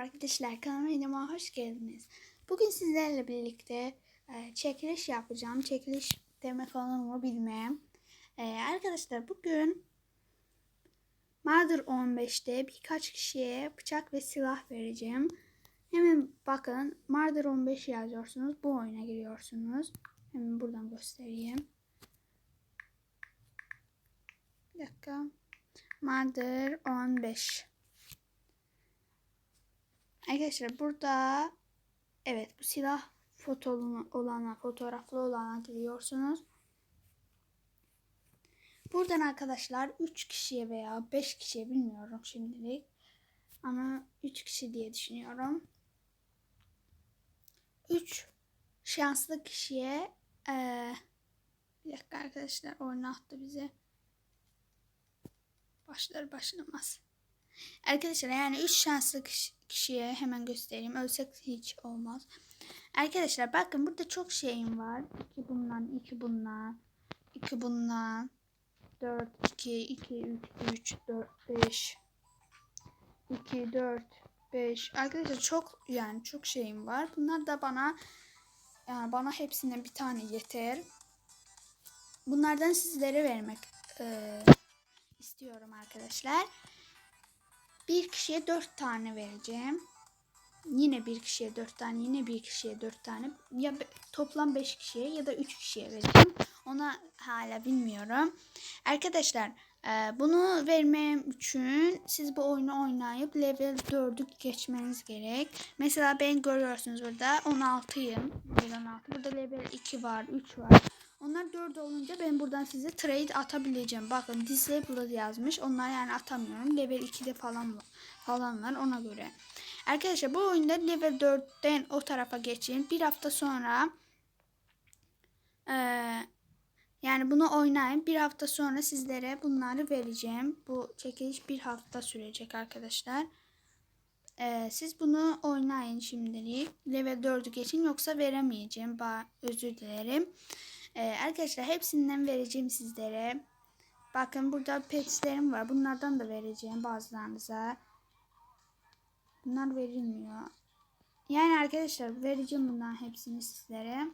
arkadaşlar kanalıma hoş geldiniz. Bugün sizlerle birlikte e, çekiliş yapacağım. Çekiliş demek olur mu bilmem. E, arkadaşlar bugün Mother 15'te birkaç kişiye bıçak ve silah vereceğim. Hemen bakın Mother 15 yazıyorsunuz. Bu oyuna giriyorsunuz. Hemen buradan göstereyim. Bir dakika. Mother 15. Arkadaşlar burada evet bu silah fotolu olana fotoğraflı olana giriyorsunuz. Buradan arkadaşlar 3 kişiye veya 5 kişiye bilmiyorum şimdilik. Ama 3 kişi diye düşünüyorum. 3 şanslı kişiye ee, bir dakika arkadaşlar oynattı bize. Başlar başlamaz. Arkadaşlar yani 3 şanslı kişi- kişiye hemen göstereyim. Ölsek hiç olmaz. Arkadaşlar bakın burada çok şeyim var. 2 bundan, 2 bundan, 2 bundan, 4, 2, 2, 3, 3, 4, 5, 2, 4, 5. Arkadaşlar çok yani çok şeyim var. Bunlar da bana yani bana hepsinden bir tane yeter. Bunlardan sizlere vermek eee, istiyorum arkadaşlar. Bir kişiye dört tane vereceğim. Yine bir kişiye dört tane, yine bir kişiye dört tane. Ya toplam beş kişiye ya da üç kişiye vereceğim. Ona hala bilmiyorum. Arkadaşlar e, bunu vermem için siz bu oyunu oynayıp level 4'ü geçmeniz gerek. Mesela ben görüyorsunuz burada 16'yım. Level 16. Burada level 2 var, 3 var. Onlar 4 olunca ben buradan size trade atabileceğim. Bakın disabled yazmış. Onlar yani atamıyorum. Level 2'de falan var, falan var ona göre. Arkadaşlar bu oyunda level 4'ten o tarafa geçin. Bir hafta sonra eee, yani bunu oynayın. Bir hafta sonra sizlere bunları vereceğim. Bu çekiliş bir hafta sürecek arkadaşlar. Siz bunu oynayın şimdilik. Level 4'ü geçin yoksa veremeyeceğim. Özür dilerim. Ee, arkadaşlar hepsinden vereceğim sizlere. Bakın burada petslerim var. Bunlardan da vereceğim bazılarınıza. Bunlar verilmiyor. Yani arkadaşlar vereceğim bunların hepsini sizlere.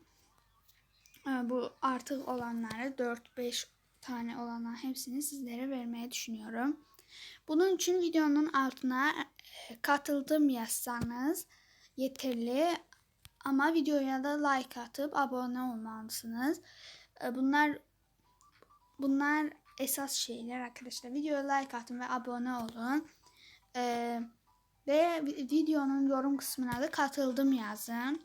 Ee, Bu artık olanları 4-5 tane olanlar hepsini sizlere vermeye düşünüyorum. Bunun için videonun altına e, katıldım yazsanız yeterli. Ama videoya da like atıp abone olmalısınız. E, Bunlar bunlar esas şeyler arkadaşlar. Videoya like atın ve abone olun. E, ve vi- videonun yorum kısmına da katıldım yazın.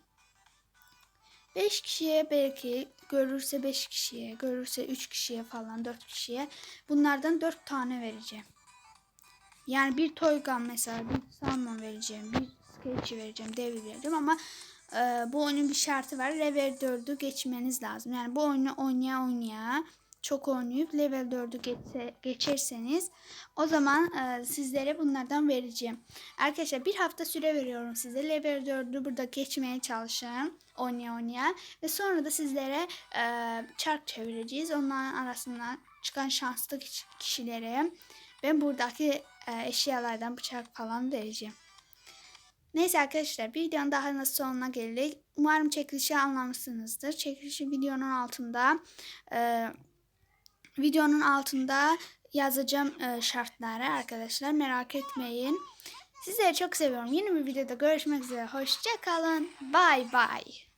5 kişiye belki görürse 5 kişiye, görürse 3 kişiye falan 4 kişiye bunlardan 4 tane vereceğim. Yani bir Toygan mesela bir Salmon vereceğim, bir Sketchy vereceğim, Devil vereceğim ama e, bu oyunun bir şartı var. Level 4'ü geçmeniz lazım. Yani bu oyunu oynaya oynaya çok oynayıp level 4'ü geçse, geçerseniz o zaman e, sizlere bunlardan vereceğim. Arkadaşlar bir hafta süre veriyorum size. Level 4'ü burada geçmeye çalışın. Oynaya oynaya. Ve sonra da sizlere e, çark çevireceğiz. Onların arasından çıkan şanslı kişi- kişilere ben buradaki e, eşyalardan bıçak falan vereceğim. Neyse arkadaşlar bir videonun daha nasıl sonuna geldik. Umarım çekilişi anlamışsınızdır. Çekilişi videonun altında e, videonun altında yazacağım e, şartları arkadaşlar. Merak etmeyin. Sizleri çok seviyorum. Yeni bir videoda görüşmek üzere. Hoşça kalın. Bye bye.